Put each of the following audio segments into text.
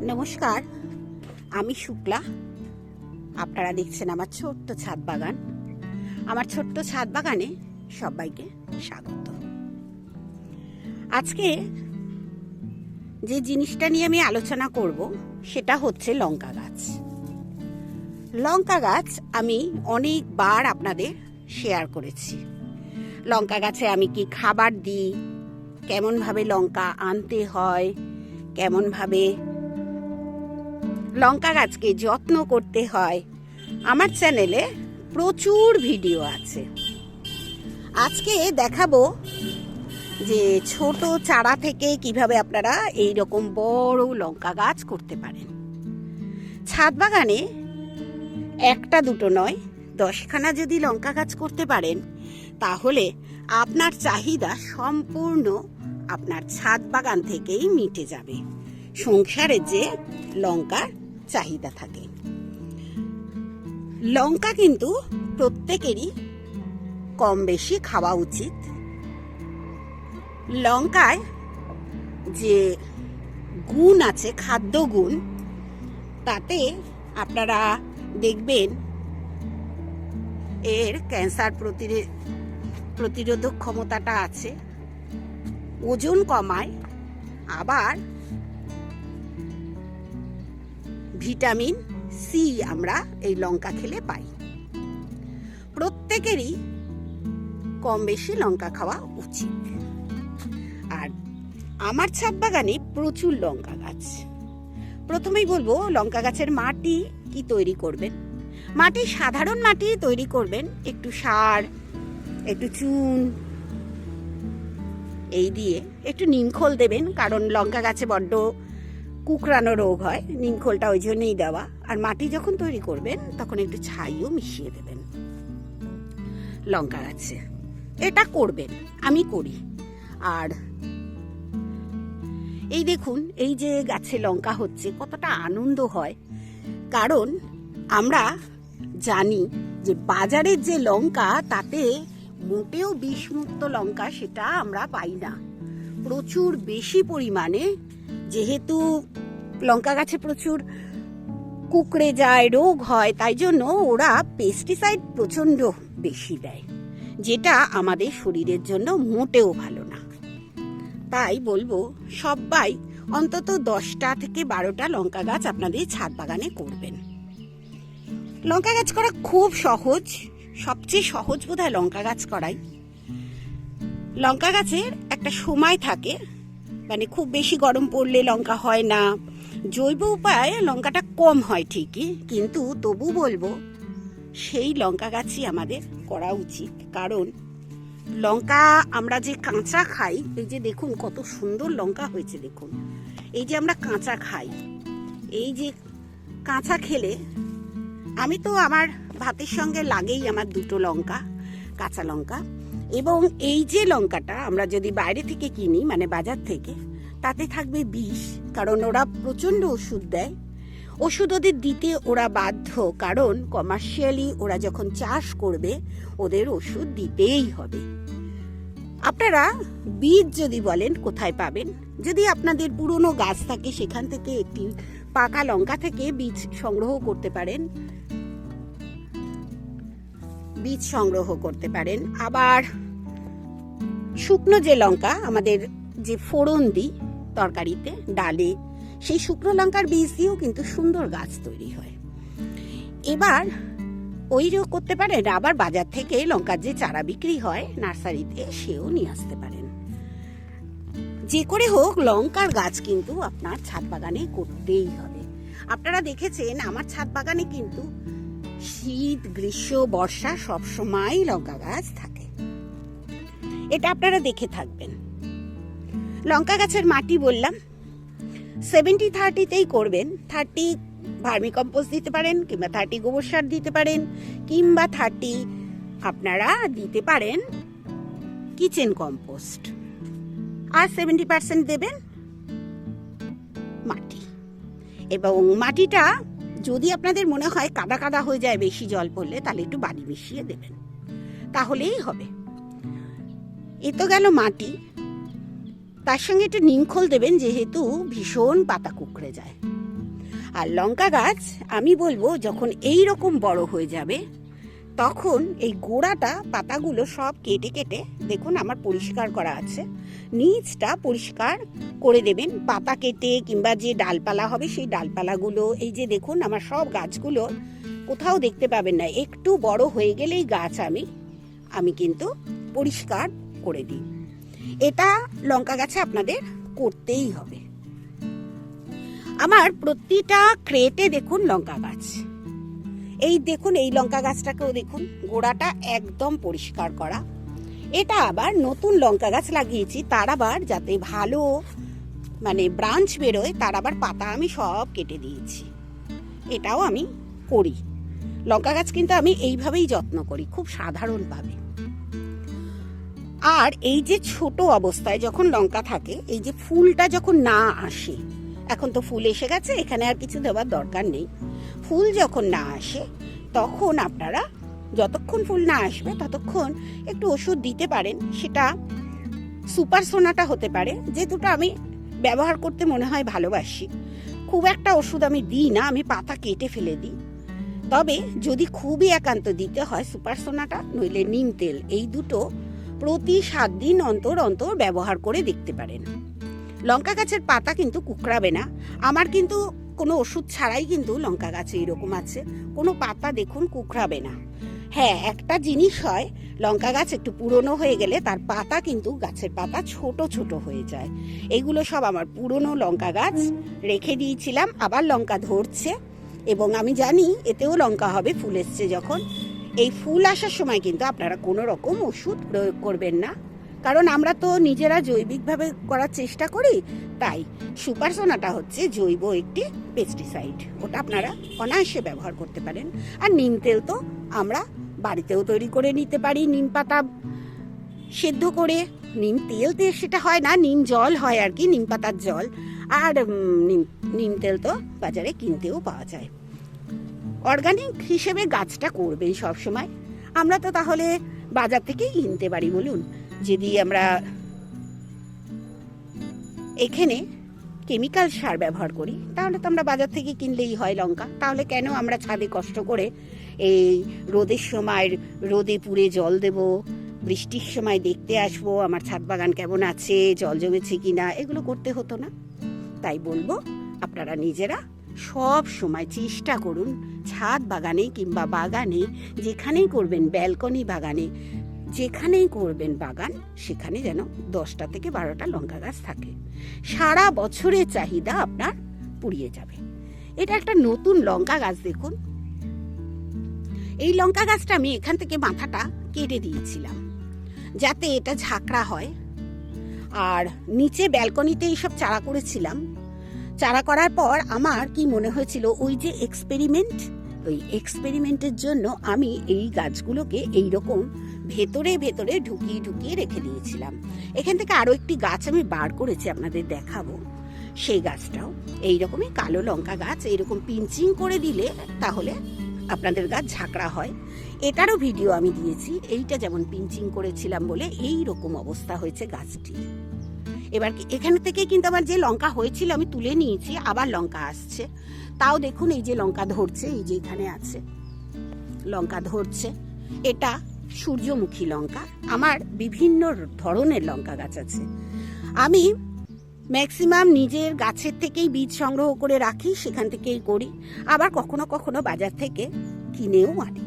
নমস্কার, আমি শুক্লা। আপনারা দেখছেন আমার ছোট্ট ছাদ বাগান। আমার ছোট্ট ছাদ বাগানে সবাইকে স্বাগত। আজকে যে জিনিসটা নিয়ে আমি আলোচনা করব, সেটা হচ্ছে লঙ্কা গাছ। লঙ্কা গাছ আমি অনেকবার আপনাদের শেয়ার করেছি। লঙ্কা গাছে আমি কি খাবার দিই, কেমনভাবে লঙ্কা আনতে হয়, কেমনভাবে লঙ্কা গাছকে যত্ন করতে হয়। আমার চ্যানেলে প্রচুর ভিডিও আছে। আজকে দেখাবো যে ছোট চারা থেকে কীভাবে আপনারা এই রকম বড় লঙ্কা গাছ করতে পারেন। ছাদ বাগানে একটা দুটো নয়, দশখানা যদি লঙ্কা গাছ করতে পারেন, তাহলে আপনার চাহিদা সম্পূর্ণ আপনার ছাদ বাগান থেকেই মিটে যাবে। সংসারে যে লঙ্কার চাহিদা থাকে। লঙ্কা কিন্তু প্রত্যেকেরই কম বেশি খাওয়া উচিত। লঙ্কায় যে গুণ আছে, খাদ্য গুণ, তাতে আপনারা দেখবেন এর ক্যান্সার প্রতিরোধ প্রতিরোধক ক্ষমতাটা আছে। ওজন কমায়, আবার ভিটামিন সি আমরা এই লঙ্কা খেলে পাই। প্রত্যেকেরই কম বেশি লঙ্কা খাওয়া উচিত। আর আমার ছাদ বাগানে প্রচুর লঙ্কা গাছ। প্রথমেই বলব, লঙ্কা গাছের মাটি কি তৈরি করবেন? মাটি, সাধারণ মাটি তৈরি করবেন। একটু সার, একটু চুন, এই দিয়ে একটু নিমখোল দেবেন, কারণ লঙ্কা গাছে বড্ড কুকরানো রোগ হয় নিমখোলটা ওই জন্যই দেওয়া। আর মাটি যখন তৈরি করবেন, তখন একটু ছাইও মিশিয়ে দেবেন। লঙ্কা গাছে এটা করবেন, আমি করি। আর এই দেখুন, এই যে গাছে লঙ্কা হচ্ছে, কতটা আনন্দ হয়। কারণ আমরা জানি যে বাজারের যে লঙ্কা, তাতে মোটেও বিষমুক্ত লঙ্কা সেটা আমরা পাই না। প্রচুর বেশি পরিমাণে যেহেতু লঙ্কা গাছে প্রচুর কুকড়ে যায়, রোগ হয়, তাই জন্য ওরা পেস্টিসাইড প্রচণ্ড বেশি দেয়, যেটা আমাদের শরীরের জন্য মোটেও ভালো না। তাই বলব, সবাই অন্তত দশটা থেকে বারোটা লঙ্কা গাছ আপনাদের ছাদ বাগানে করবেন। লঙ্কা গাছ করা খুব সহজ, সবচেয়ে সহজ বোধ হয় লঙ্কা গাছ করাই। লঙ্কা গাছের একটা সময় থাকে মানে খুব বেশি গরম পড়লে লঙ্কা হয় না। জৈব উপায়ে লঙ্কাটা কম হয় ঠিকই, কিন্তু তবু বলব, সেই লঙ্কা গাছই আমাদের করা উচিত। কারণ লঙ্কা আমরা যে কাঁচা খাই, এই যে দেখুন কত সুন্দর লঙ্কা হয়েছে দেখুন। এই যে আমরা কাঁচা খাই, এই যে কাঁচা খেলে আমি তো আমার ভাতের সঙ্গে লাগেই আমার দুটো লঙ্কা, কাঁচা লঙ্কা। এবং এই যে লঙ্কাটা আমরা যদি বাইরে থেকে কিনি মানে বাজার থেকে, তাতে থাকবে বিষ, কারণ ওরা প্রচণ্ড ওষুধ দেয়। ওষুধ ওদের দিতে ওরা বাধ্য, কারণ কমার্শিয়ালি ওরা যখন চাষ করবে, ওদের ওষুধ দিতেই হবে। আপনারা বীজ যদি বলেন, কোথায় পাবেন? যদি আপনাদের পুরনো গাছ থাকে, সেখান থেকে একটি পাকা লঙ্কা থেকে বীজ সংগ্রহ করতে পারেন। বীজ সংগ্রহ করতে পারেন। আবার শুকনো যে লঙ্কা, আমাদের যে ফোড়ন দিই তরকারিতে, ডালে, সেই শুকনো লঙ্কার বীজ দিয়েও কিন্তু সুন্দর গাছ তৈরি হয়। এবার ওই করতে পারেন, আবার বাজার থেকে লঙ্কার যে চারা বিক্রি হয় নার্সারিতে, সেও নিয়ে আসতে পারেন। যে করে হোক, লঙ্কার গাছ কিন্তু আপনার ছাদ বাগানে করতেই হবে। আপনারা দেখেছেন, আমার ছাদ বাগানে কিন্তু শীত, গ্রীষ্ম, বর্ষা সব সময় লঙ্কা গাছ থাকে। এটা আপনারা দেখে থাকবেন। লঙ্কা গাছের মাটি বললাম সেভেন্টি থার্টিতেই করবেন। থার্টি ভার্মি কম্পোস্ট দিতে পারেন, কিংবা থার্টি গোবর সার দিতে পারেন, কিংবা থার্টি আপনারা দিতে পারেন কিচেন কম্পোস্ট আর সেভেন্টি পার্সেন্ট দেবেন মাটি। এবং মাটিটা যদি আপনাদের মনে হয় কাদা কাদা হয়ে যায় বেশি জল পড়লে, তাহলে একটু বালি মিশিয়ে দেবেন। তাহলেই হবে। এ তো গেল মাটি। তার সঙ্গে একটু নিমখোল দেবেন, যেহেতু ভীষণ পাতা কুকড়ে যায়। আর লঙ্কা গাছ, আমি বলব, যখন এই রকম বড় হয়ে যাবে তখন এই গোড়াটা, পাতাগুলো সব কেটে কেটে, দেখুন আমার পরিষ্কার করা আছে। নিচটা পরিষ্কার করে দেবেন, পাতা কেটে কিংবা যে ডালপালা হবে সেই ডালপালাগুলো, এই যে দেখুন আমার সব গাছগুলো, কোথাও দেখতে পাবেন না। একটু বড় হয়ে গেলেই গাছ আমি আমি কিন্তু পরিষ্কার করে দিই। এটা লঙ্কা গাছে আপনাদের করতেই হবে। আমার প্রতিটা ক্রেটে দেখুন লঙ্কা গাছ। এই দেখুন, এই লঙ্কা গাছটাকেও দেখুন, গোড়াটা একদম পরিষ্কার করা। এটা আবার নতুন লঙ্কা গাছ লাগিয়েছি, তার আবার যাতে ভালো মানে ব্রাঞ্চ বেরোয়, তার আবার পাতা আমি সব কেটে দিয়েছি। এটাও আমি করি। লঙ্কা গাছ কিন্তু আমি এইভাবেই যত্ন করি, খুব সাধারণভাবে। আর এই যে ছোট অবস্থায় যখন লঙ্কা থাকে, এই যে ফুলটা যখন না আসে এখন তো ফুল এসে গেছে, এখানে আর কিছু দেওয়ার দরকার নেই। ফুল যখন না আসে, তখন আপনারা যতক্ষণ ফুল না আসবে, ততক্ষণ একটু ওষুধ দিতে পারেন। সেটা সুপার সোনাটা হতে পারে, যে দুটো আমি ব্যবহার করতে মনে হয় ভালোবাসি। খুব একটা ওষুধ আমি দিই না, আমি পাতা কেটে ফেলে দিই। তবে যদি খুবই একান্ত দিতে হয় সুপার সোনাটা, নইলে নিম তেল, এই দুটো প্রতি সাত দিন অন্তর অন্তর ব্যবহার করে দেখতে পারেন। লঙ্কা গাছের পাতা কিন্তু কুকড়াবে না। আমার কিন্তু কোনো ওষুধ ছাড়াই কিন্তু লঙ্কা গাছে এরকম আছে। কোনো পাতা দেখুন কুকড়াবে না। হ্যাঁ একটা জিনিস হয়, লঙ্কা গাছ একটু পুরনো হয়ে গেলে তার পাতা কিন্তু গাছের পাতা ছোট ছোট হয়ে যায়। এগুলো সব আমার পুরনো লঙ্কা গাছ, রেখে দিয়েছিলাম, আবার লঙ্কা ধরছে। এবং আমি জানি এতেও লঙ্কা হবে, ফুল এসছে যখন। এই ফুল আসার সময় কিন্তু আপনারা কোনো রকম ওষুধ প্রয়োগ করবেন না। কারণ আমরা তো নিজেরা জৈবিকভাবে করার চেষ্টা করি, তাই সুপার সোনাটা হচ্ছে জৈব একটি পেস্টিসাইড ওটা আপনারা অনায়াসে ব্যবহার করতে পারেন। আর নিম তেল তো আমরা বাড়িতেও তৈরি করে নিতে পারি, নিম পাতা সেদ্ধ করে। নিম তেল দিয়ে সেটা হয় না, নিম জল হয় আর কি, নিম পাতার জল। আর নিম নিম তেল তো বাজারে কিনতেও পাওয়া যায়। অর্গানিক হিসেবে গাছটা করবেন সবসময়। আমরা তো তাহলে বাজার থেকেই কিনতে পারি বলুন। যদি আমরা এখানে কেমিক্যাল সার ব্যবহার করি, তাহলে তো আমরা বাজার থেকে কিনলেই হয় লঙ্কা। তাহলে কেন আমরা ছাদে কষ্ট করে এই রোদের সময় রোদে পুড়ে জল দেব, বৃষ্টির সময় দেখতে আসব, আমার ছাদ বাগান কেমন আছে, জল জমেছে কিনা, এগুলো করতে হতো না। তাই বলব, আপনারা নিজেরা সব সময় চেষ্টা করুন, ছাদ বাগানে কিংবা বাগানে যেখানেই করবেন, ব্যালকনি বাগানে যেখানেই করবেন বাগান, সেখানে যেন দশটা থেকে বারোটা লঙ্কা গাছ থাকে। সারা বছরের চাহিদা আপনার পুড়িয়ে যাবে। এটা একটা নতুন লঙ্কা গাছ দেখুন। এই লঙ্কা গাছটা আমি এখান থেকে মাথাটা কেটে দিয়েছিলাম, যাতে এটা ঝাঁকড়া হয়। আর নিচে ব্যালকনিতে এইসব চারা করেছিলাম। চারা করার পর আমার কি মনে হয়েছিল, ওই যে এক্সপেরিমেন্ট ওই এক্সপেরিমেন্টের জন্য আমি এই গাছগুলোকে এই রকম ভেতরে ভেতরে ঢুকিয়ে ঢুকিয়ে রেখে দিয়েছিলাম। এখান থেকে আরও একটি গাছ আমি বার করেছি আপনাদের দেখাবো। সেই গাছটাও এই রকমই কালো লঙ্কা গাছ এইরকম পিঞ্চিং করে দিলে তাহলে আপনাদের গাছ ঝাঁকড়া হয়। এটারও ভিডিও আমি দিয়েছি, এইটা যেমন পিঞ্চিং করেছিলাম বলে এই রকম অবস্থা হয়েছে গাছটি। এবার এখানে থেকে কিন্তু আমার যে লঙ্কা হয়েছিল আমি তুলে নিয়েছি, আবার লঙ্কা আসছে। তাও দেখুন এই যে লঙ্কা ধরছে, এই যে এখানে আছে। লঙ্কা ধরছে। এটা সূর্যমুখী লঙ্কা, আমার বিভিন্ন ধরনের লঙ্কা গাছ আছে। আমি ম্যাক্সিমাম নিজের গাছের থেকেই বীজ সংগ্রহ করে রাখি, সেখান থেকেই করি, আবার কখনো কখনো বাজার থেকে কিনেও আনি।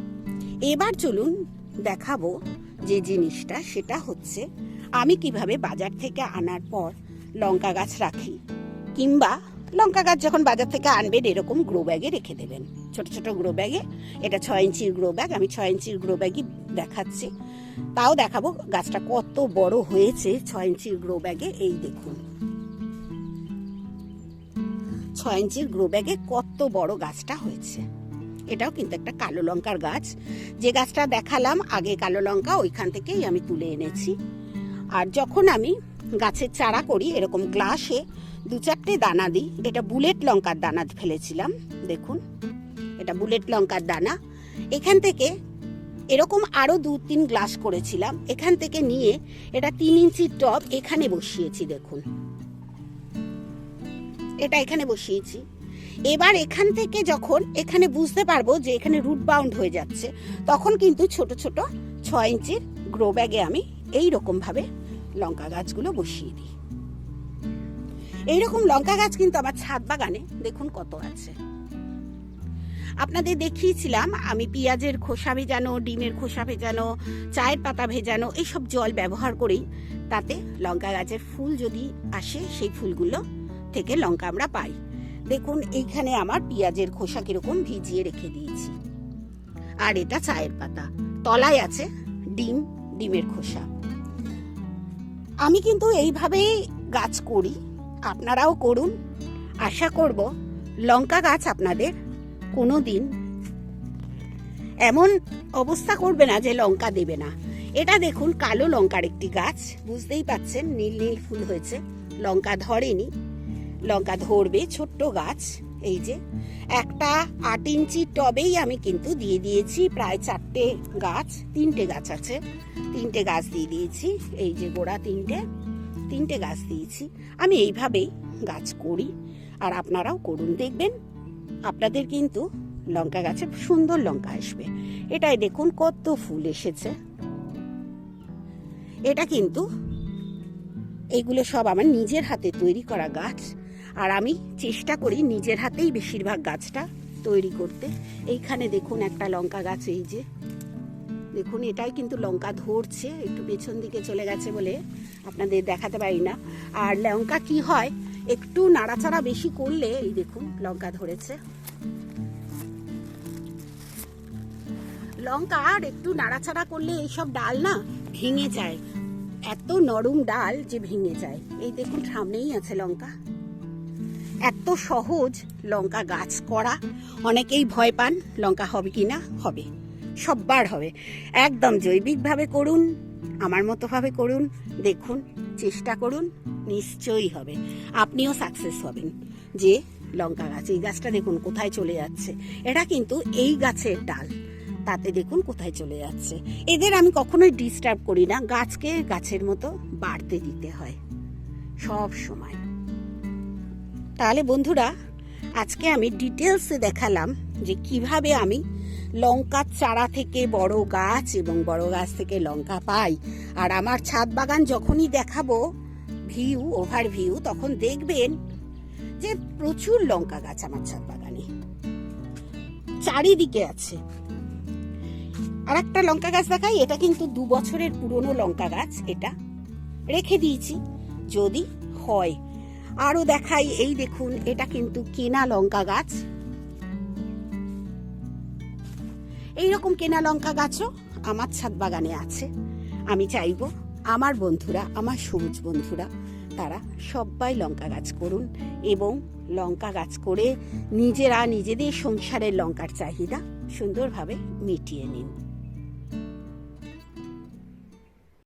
এবার চলুন দেখাবো যে জিনিসটা, সেটা হচ্ছে আমি কীভাবে বাজার থেকে আনার পর লঙ্কা গাছ রাখি, কিংবা লঙ্কা গাছ যখন বাজার থেকে আনবেন, এরকম গ্রো ব্যাগে রেখে দেবেন। ছোট ছোট গ্রো ব্যাগে এটা ছয় ইঞ্চির গ্রো ব্যাগ আমি ছয় ইঞ্চির গ্রো ব্যাগই দেখাচ্ছি। তাও দেখাবো গাছটা কত বড় হয়েছে ছয় ইঞ্চির গ্রো ব্যাগে এই দেখুন। ছয় ইঞ্চির গ্রো ব্যাগে কত বড় গাছটা হয়েছে। এটাও কিন্তু একটা কালো লঙ্কার গাছ। যে গাছটা দেখালাম, আগে কালো লঙ্কা, ওইখান থেকেই আমি তুলে এনেছি। আর যখন আমি গাছের চারা করি, এরকম গ্লাসে দু চারটে দানা দিই। এটা বুলেট লঙ্কার দানা ফেলেছিলাম, দেখুন। এটা বুলেট লঙ্কার দানা। এখান থেকে এরকম আরও দু তিন গ্লাস করেছিলাম। এখান থেকে নিয়ে এটা তিন ইঞ্চির টব এখানে বসিয়েছি, দেখুন। এটা এখানে বসিয়েছি। এবার এখান থেকে যখন এখানে বুঝতে পারব যে এখানে রুট বাউন্ড হয়ে যাচ্ছে, তখন কিন্তু ছোট ছোট ছয় ইঞ্চির গ্রো ব্যাগে আমি এই রকমভাবে লঙ্কা গাছগুলো বসিয়ে দিই। এইরকম লঙ্কা গাছ কিন্তু আমার ছাদ বাগানে, দেখুন কত আছে। আপনাদের দেখিয়েছিলাম, আমি পেঁয়াজের খোসা ভেজানো, ডিমের খোসা ভেজানো, চায়ের পাতা ভেজানো, এইসব জল ব্যবহার করেই তাতে লঙ্কা গাছের ফুল যদি আসে, সেই ফুলগুলো থেকে লঙ্কা আমরা পাই। দেখুন, এইখানে আমার পেঁয়াজের খোসা কীরকম ভিজিয়ে রেখে দিয়েছি। আর এটা চায়ের পাতা। তলায় আছে ডিম, ডিমের খোসা। আমি কিন্তু এইভাবেই গাছ করি। আপনারাও করুন। আশা করব লঙ্কা গাছ আপনাদের কোনো দিন এমন অবস্থা করবে না যে লঙ্কা দেবে না। এটা দেখুন কালো লঙ্কার একটি গাছ। বুঝতেই পাচ্ছেন, নীল নীল ফুল হয়েছে। লঙ্কা ধরেনি। লঙ্কা ধরবে ছোট্ট গাছ। এই যে, একটা আট ইঞ্চি টবেই আমি কিন্তু দিয়ে দিয়েছি। প্রায় চারটে গাছ, তিনটে গাছ আছে। তিনটে গাছ দিয়ে দিয়েছি। এই যে গোড়া তিনটে। তিনটে গাছ দিয়েছি। আমি এইভাবেই গাছ করি। আর আপনারাও করুন, দেখবেন। আপনাদের কিন্তু লঙ্কা গাছে সুন্দর লঙ্কা আসবে। এটাই দেখুন, কত ফুল এসেছে। এটা কিন্তু এইগুলো সব আমার নিজের হাতে তৈরি করা গাছ। আর আমি চেষ্টা করি নিজের হাতেই বেশিরভাগ গাছটা তৈরি করতে। এইখানে দেখুন একটা লঙ্কা গাছ, এই যে। দেখুন, এটাই কিন্তু লঙ্কা ধরছে, একটু পেছন দিকে চলে গেছে বলে আপনাদের দেখাতে পারি না। আর লঙ্কা কি হয়, একটু নাড়াচাড়া বেশি করলে, এই দেখুন, লঙ্কা ধরেছে। লঙ্কা আর একটু নাড়াচাড়া করলে এইসব ডাল না ভেঙে যায়। এত নরম ডাল যে ভেঙে যায়। এই দেখুন, সামনেই আছে লঙ্কা। এত সহজ লঙ্কা গাছ করা। অনেকেই ভয় পান লঙ্কা হবে কি না হবে। সববার হবে। একদম জৈবিকভাবে করুন, আমার মতোভাবে করুন, দেখুন, চেষ্টা করুন, নিশ্চয়ই হবে। আপনিও সাকসেস হবেন। যে লঙ্কা গাছ, এই গাছটা দেখুন কোথায় চলে যাচ্ছে। এটা কিন্তু এই গাছের ডাল, তাতে দেখুন কোথায় চলে যাচ্ছে। এদের আমি কখনোই ডিস্টার্ব করি না, গাছকে গাছের মতো বাড়তে দিতে হয়, সব সময়। তাহলে বন্ধুরা, আজকে আমি ডিটেলসে দেখালাম যে কীভাবে আমি লঙ্কার চারা থেকে বড় গাছ এবং বড় গাছ থেকে লঙ্কা পাই। আর আমার ছাদ বাগান যখনই দেখাবো ভিউ ওভার ভিউ তখন দেখবেন যে প্রচুর লঙ্কা গাছ আমার ছাদ বাগানে। চারিদিকে আছে। আর একটা লঙ্কা গাছ দেখাই, এটা কিন্তু দু বছরের পুরনো লঙ্কা গাছ, এটা রেখে দিয়েছি, যদি হয়। আরও দেখাই, এই দেখুন, এটা কিন্তু কেনা লঙ্কা গাছ। এইরকম কেনা লঙ্কা গাছও আমার ছাদ বাগানে আছে। আমি চাইব আমার বন্ধুরা, আমার সবুজ বন্ধুরা, তারা সবাই লঙ্কা গাছ করুন এবং লঙ্কা গাছ করে নিজেরা নিজেদের সংসারের লঙ্কার চাহিদা সুন্দরভাবে মিটিয়ে নিন।